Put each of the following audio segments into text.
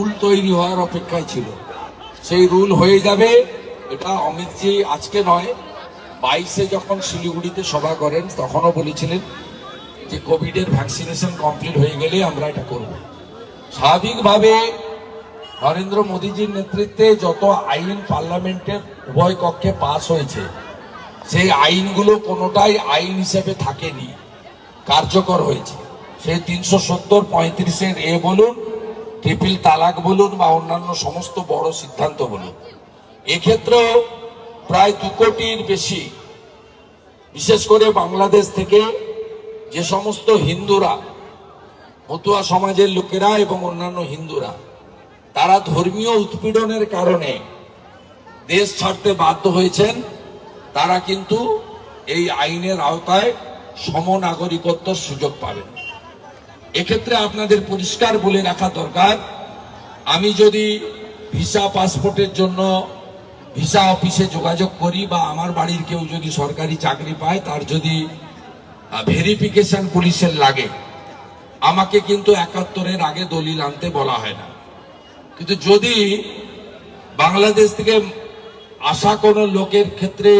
Rule তৈরি হওয়ার অপেক্ষায় ছিল। সেই রুল হয়ে যাবে, এটা অমিতজি আজকে নয়। বাইশে যখন শিলিগুড়িতে সভা করেন, তখনও বলেছিলেন যে, কোভিডের ভ্যাকসিনেশন কমপ্লিট হয়ে গেলে আমরা এটা করব। স্বাভাবিকভাবে নরেন্দ্র মোদীজির নেতৃত্বে যত আইন পার্লামেন্টের উভয় কক্ষে পাস হয়েছে, সেই আইনগুলো কোনোটাই আইন হিসেবে থাকেনি, কার্যকর হয়েছে। সেই তিনশো সত্তর পঁয়ত্রিশের এ বলুন ট্রিপল তালাক বলুন বা অন্যান্য সমস্ত বড় সিদ্ধান্ত বলুন। এক্ষেত্রেও প্রায় দু কোটির বেশি, বিশেষ করে বাংলাদেশ থেকে যে সমস্ত হিন্দুরা, মতুয়া সমাজের লোকেরা এবং অন্যান্য হিন্দুরা, তারা ধর্মীয় উৎপীড়নের কারণে দেশ ছাড়তে বাধ্য হয়েছেন, তারা কিন্তু এই আইনের আওতায় সমনাগরিকত্বর সুযোগ পাবেন। এক্ষেত্রে আপনাদের পরিষ্কার বলে রাখা দরকার। আমি যদি ভিসা পাসপোর্টের জন্য ভিসা অফিসে যোগাযোগ করি বা আমার বাড়ির কেউ যদি সরকারি চাকরি পায়, তার যদি ভেরিফিকেশন পুলিশের লাগে, আমাকে কিন্তু একাত্তরের আগে দলিল আনতে বলা হয় না। কিন্তু যদি বাংলাদেশ থেকে আসা কোনো লোকের ক্ষেত্রে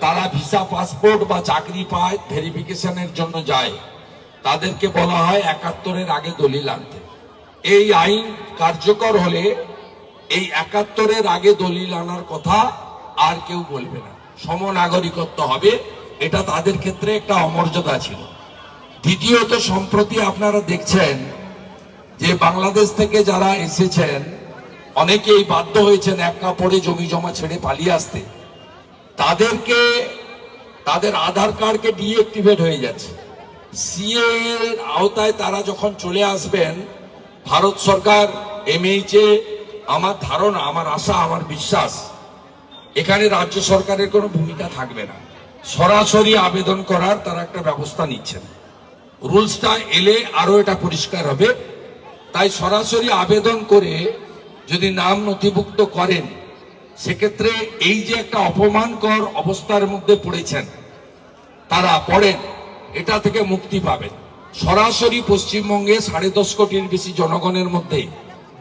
তারা ভিসা পাসপোর্ট বা চাকরি পায় ভেরিফিকেশনের জন্য যায় তাদেরকে বলা হয় একাত্তরের আগে দলিল আনতে। এই আইন কার্যকর হলে এই একাত্তরের আগে দলিল আনার কথা আর কেউ বলবে না। সমনাগরিকত্ব হবে, এটা তাদের ক্ষেত্রে একটা অমর্যাদা ছিল। দ্বিতীয়ত, সম্প্রতি আপনারা দেখছেন যে বাংলাদেশ থেকে যারা এসেছেন, অনেকেই বাধ্য হয়েছেন এক কাপড়ে জমি জমা ছেড়ে পালিয়ে আসতে। তাদেরকে, তাদের আধার কার্ডকে ডিএক্টিভেট হয়ে যাচ্ছে। সিএ এর আওতায় তারা যখন চলে আসবেন, ভারত সরকার এমএইচ আমার ধারণা, আমার আশা, আমার বিশ্বাস, এখানে রাজ্য সরকারের কোনো ভূমিকা থাকবে না। সরাসরি আবেদন করার তারা একটা ব্যবস্থা নিচ্ছেন। রুলসটা এলে আরও এটা পরিষ্কার হবে। তাই সরাসরি আবেদন করে যদি নাম নথিভুক্ত করেন, সেক্ষেত্রে এই যে একটা অপমানকর অবস্থার মধ্যে পড়েছেন, তারা পড়েন। এটা থেকে মুক্তি পাবেন। সরাসরি পশ্চিমবঙ্গে সাড়ে দশ কোটির বেশি জনগণের মধ্যে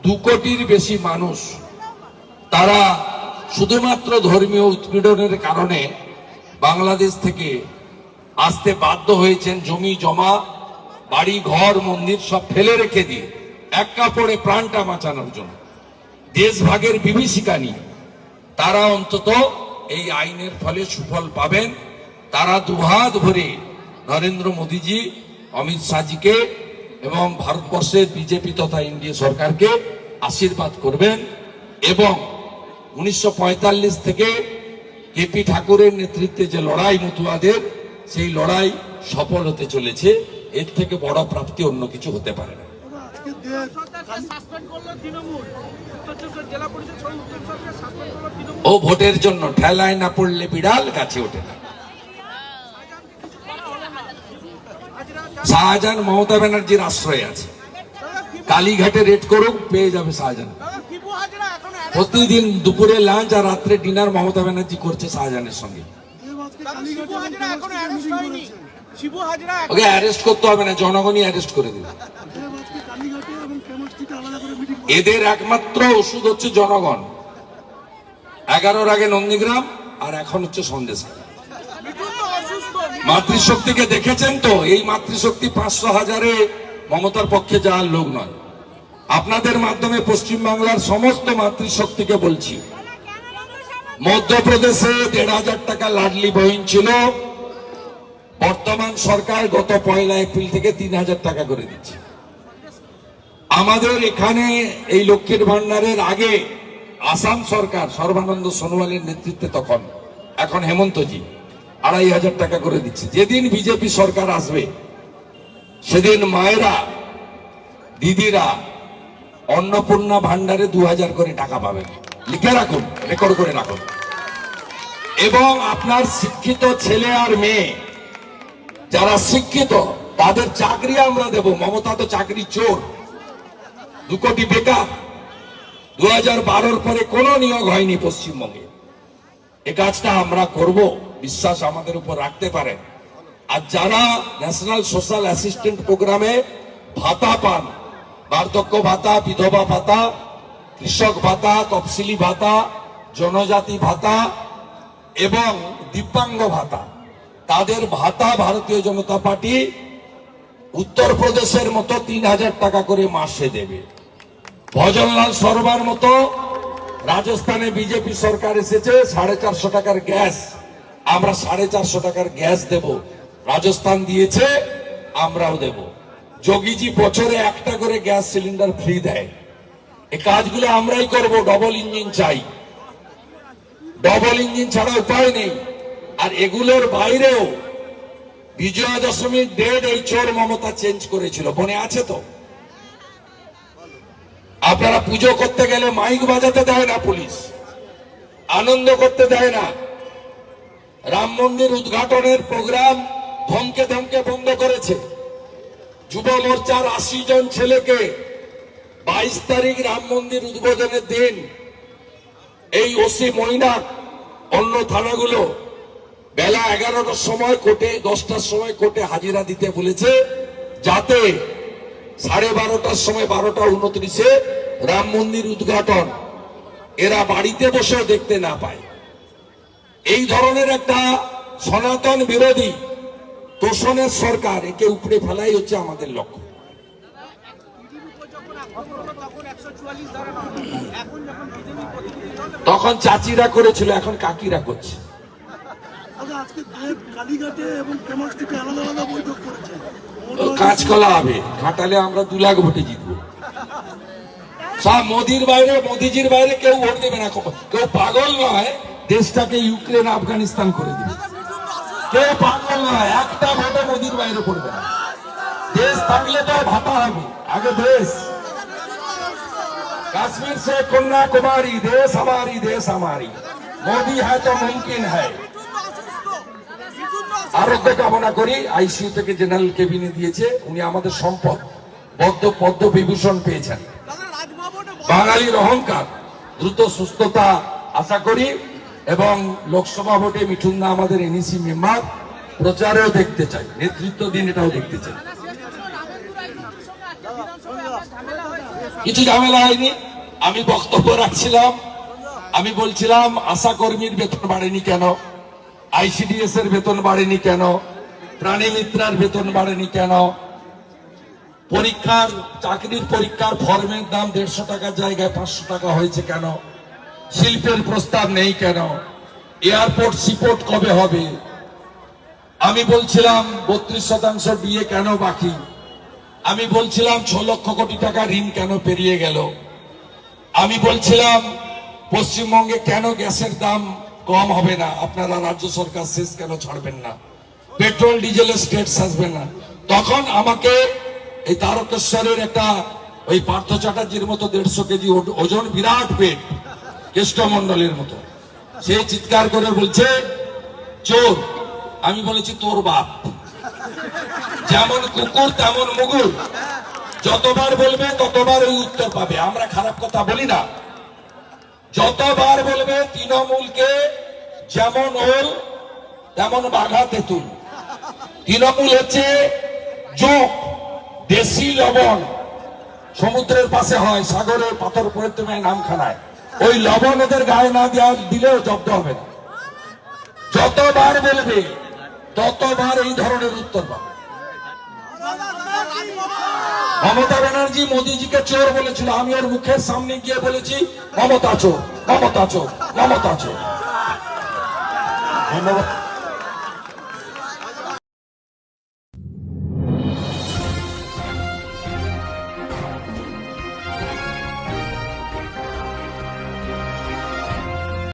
দু কোটির বেশি মানুষ তারা শুধুমাত্র ধর্মীয় উৎপীড়নের কারণে বাংলাদেশ থেকে আসতে বাধ্য হয়েছেন, জমি, জমা, বাড়ি, ঘর, মন্দির সব ফেলে রেখে দিয়ে, এক কাপড়ে প্রাণটা বাঁচানোর জন্য। দেশভাগের বিভীষিকা নিয়ে তারা অন্তত এই আইনের ফলে সুফল পাবেন। তারা দুহাত ভরে নরেন্দ্র মোদীজি, অমিত শাহজিকে এবং ভারতবর্ষের বিজেপি তথা এনডিএ সরকারকে আশীর্বাদ করবেন এবং উনিশশো পঁয়তাল্লিশ থেকে কেপি ঠাকুরের নেতৃত্বে যে লড়াই মতুয়াদের, সেই লড়াই সফল হতে চলেছে। এর থেকে বড় প্রাপ্তি অন্য কিছু হতে পারে না। ও ভোটের জন্য ঠেলায় না পড়লে বিড়াল গাছে ওঠে না। শাহজাহান মমতা ব্যানার্জির আশ্রয় আছে। কালীঘাটে রেড করুক, পেয়ে যাবে শাহজাহান। প্রতিদিন দুপুরে লাঞ্চ আর রাত্রে ডিনার মমতা ব্যানার্জি করছে শাহজাহানের সঙ্গে। ওকে অ্যারেস্ট করতে হবে না, জনগণই করে এদের একমাত্র ওষুধ হচ্ছে জনগণ। এগারোর আগে নন্দীগ্রাম আর এখন হচ্ছে সন্দেশ মাতৃশক্তিকে দেখেছেন তো? এই মাতৃশক্তি পাঁচশো হাজারে মমতার পক্ষে যাওয়ার লোক নয়। আপনাদের মাধ্যমে পশ্চিমবাংলার সমস্ত মাতৃশক্তিকে বলছি। মধ্যপ্রদেশে দেড় হাজার টাকা লাডলি বহিন ছিল। বর্তমান সরকার গত পয়লা এপ্রিল থেকে তিন হাজার টাকা করে দিচ্ছে। আমাদের এখানে এই লক্ষ্মীর ভান্ডারের আগে আসাম সরকার সর্বানন্দ সোনোয়ালের নেতৃত্বে তখন, এখন হেমন্তজি। আড়াই হাজার টাকা করে দিচ্ছে। যেদিন বিজেপি সরকার আসবে, সেদিন মায়েরা, দিদিরা অন্নপূর্ণা ভান্ডারে দু হাজার করে টাকা পাবেন। লিখে রাখুন রেকর্ড করে রাখুন। এবং আপনার শিক্ষিত ছেলে আর মেয়ে, যারা শিক্ষিত, তাদের চাকরি আমরা দেব। মমতা তো চাকরি চোর। দু কোটি বেকার। দু হাজার পরে কোনো নিয়োগ হয়নি পশ্চিমবঙ্গে। এ কাজটা আমরা করব। বিশ্বাস আমাদের উপর রাখতে পারে। আর যারা ন্যাশনাল সোশ্যাল অ্যাসিস্ট্যান্ট প্রোগ্রামে ভাতা পান, বার্ধক্য ভাতা, বিধবা ভাতা, কৃষক ভাতা, তফসিলি ভাতা, জনজাতি ভাতা এবং দিব্যাঙ্গ ভাতা, তাদের ভাতা ভারতীয় জনতা পার্টি উত্তরপ্রদেশের মতো তিন হাজার টাকা করে মাসে দেবে। ভজনলাল সরবার মতো রাজস্থানে বিজেপি সরকার এসেছে, সাড়ে চারশো টাকার গ্যাস। আমরা সাড়ে চারশো টাকার গ্যাস দেব। রাজস্থান দিয়েছে, আমরাও দেব। যোগীজি বছরে একটা করে গ্যাস সিলিন্ডার ফ্রি দেয়। এই কাজগুলো আমরাই করব, ডবল ইঞ্জিন চাই। ডবল ইঞ্জিন ছাড়া উপায় নেই। আর এগুলোর বাইরেও বিজয়া দশমীর ডেট এই চোর মমতা চেঞ্জ করেছিল। মনে আছে তো? আপনারা পুজো করতে গেলে মাইক বাজাতে দেয় না পুলিশ। আনন্দ করতে দেয় না। রাম মন্দির উদ্ঘাটনের প্রোগ্রাম ধমকে ধমকে বন্ধ করেছে। যুব মোর্চার আশি জন ছেলেকে বাইশ তারিখ রাম মন্দির উদ্বোধনের দিন এই ওসি মৈনাক অন্য থানাগুলো বেলা এগারোটার সময় কোর্টে, দশটার সময় কোর্টে হাজিরা দিতে বলেছে যাতে সাড়ে বারোটার সময় বারোটা উনত্রিশে রাম মন্দির উদ্ঘাটন। এরা বাড়িতে বসেও দেখতে না পায়। এই ধরনের একটা সনাতন বিরোধী তোষণের সরকার একে উপড়ে ফেলাই হচ্ছে আমাদের লক্ষ্য। তখন চাচিরা করেছিল এখন কাকিরা করছে। কাঁচকলা হবে ঘাটালে আমরা দু লাখ ভোটে জিতবো। সব মোদির বাইরে মোদিজির বাইরে কেউ ভোট দেবে না কেউ পাগল নয় দেশটাকে ইউক্রেন, আফগানিস্তান করে দিবে। কেউ পাগল না একটা ভোটে মোদির বাইরে পড়বে না। দেশ থাকলে তো ভাতা হবে। আগে দেশ। কাশ্মীর সে কন্যাকুমারী দেশ আমারি দেশ আমারি মোদি হ্যাঁ তো মুমকিন হ্যাঁ। আরোগ্য কামনা করি আইসিউ থেকে জেনারেল কেবিনে দিয়েছে, উনি আমাদের সম্পদ পদ্ম পদ্ম বিভূষণ পেয়েছেন। বাঙালির অহংকার, দ্রুত সুস্থতা, আশা করি এবং লোকসভা ভোটে মিঠুন দা আমাদের এনইসি মেম্বার, প্রচারেও দেখতে চাই, নেতৃত্ব দিন এটাও দেখতে চাই। কিছু ঝামেলা হয়নি, আমি বক্তব্য রাখছিলাম, আমি বলছিলাম আশা কর্মীর বেতন বাড়েনি কেন, আইসিডিএস এর বেতন বাড়েনি কেন, প্রাণী মিত্রার বেতন বাড়েনি কেন, পরীক্ষার, চাকরির পরীক্ষার ফর্মের দাম দেড়শো টাকার জায়গায় পাঁচশো টাকা হয়েছে কেন শিল্পের প্রস্তাব নেই কেন? এয়ারপোর্ট সিপোর্ট কবে হবে? আমি বলছিলাম বত্রিশ শতাংশ ডিএ কেন বাকি? আমি বলছিলাম ছ লক্ষ কোটি টাকা ঋণ কেন পেরিয়ে গেল? আমি বলছিলাম পশ্চিমবঙ্গে কেন গ্যাসের দাম কম হবে না? আপনারা রাজ্য সরকার শেষ কেন ছাড়বেন না? পেট্রোল ডিজেলের স্টেটস আসবে না। তখন আমাকে এই তারকেশ্বরের একটা ওই পার্থ চ্যাটার্জির মতো দেড়শো কেজি ওজন বিরাট পেট কেষ্টমন্ডলের মতো। সে চিৎকার করে বলছে, চোর, আমি বলেছি তোর বাপ। যেমন কুকুর, তেমন মুগুর। যতবার বলবে, ততবার ওই উত্তর পাবে। আমরা খারাপ কথা বলি না। যতবার বলবে, তৃণমূলকে যেমন ওল, তেমন বাঘা তেঁতুল। তৃণমূল হচ্ছে জোঁক, দেশি লবণ। সমুদ্রের পাশে হয় সাগরের পাথর পড়ে তুমি নামখানায়। ওই লবণ ওদের গায়ে না দেওয়া দিলেও জব্দ হবে না। যতবার বলবে, ততবার এই ধরনের উত্তর পাবে। মমতা ব্যানার্জি মোদীজিকে চোর বলেছিল। আমি ওর মুখের সামনে গিয়ে বলেছি, মমতা চোর মমতা চোর মমতা চোর। ধন্যবাদ।